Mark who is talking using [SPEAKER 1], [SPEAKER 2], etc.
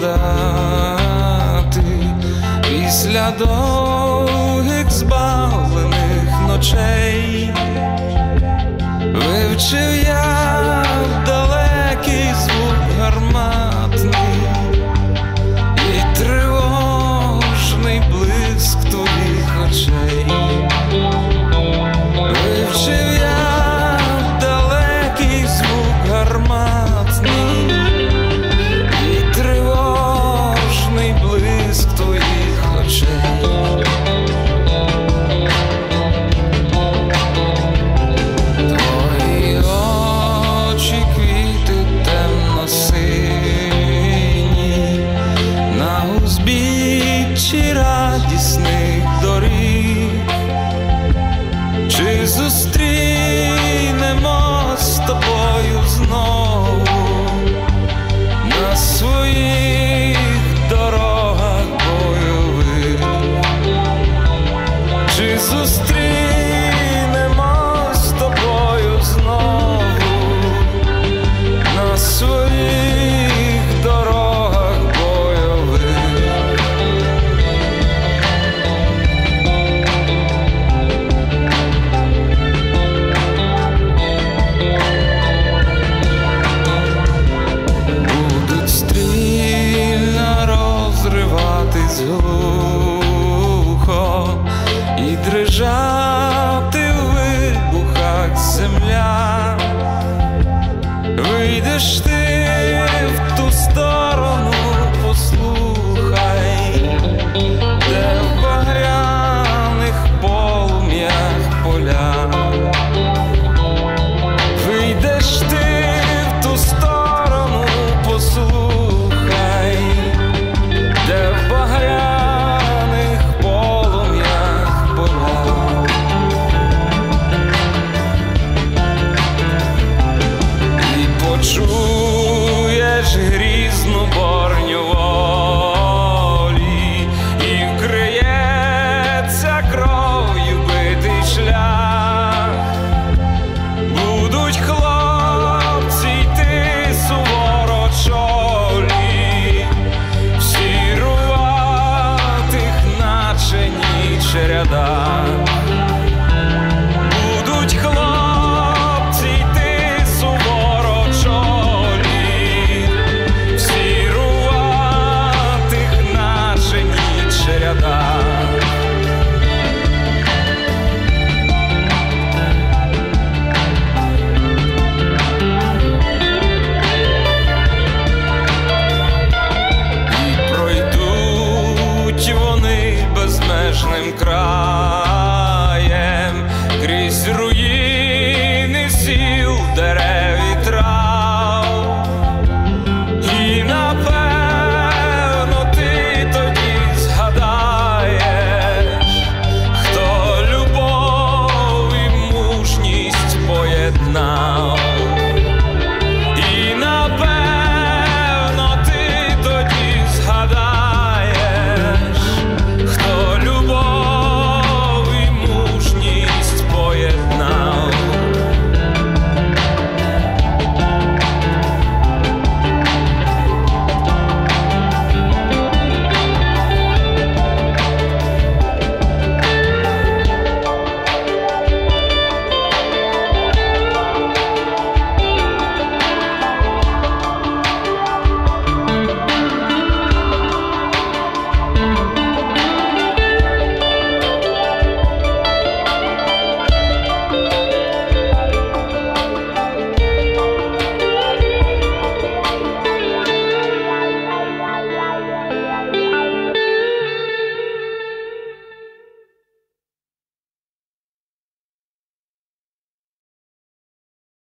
[SPEAKER 1] згадати після довгих збавлених ночей, вивчив я. os trilhos. земля, вийдеш ти. graça.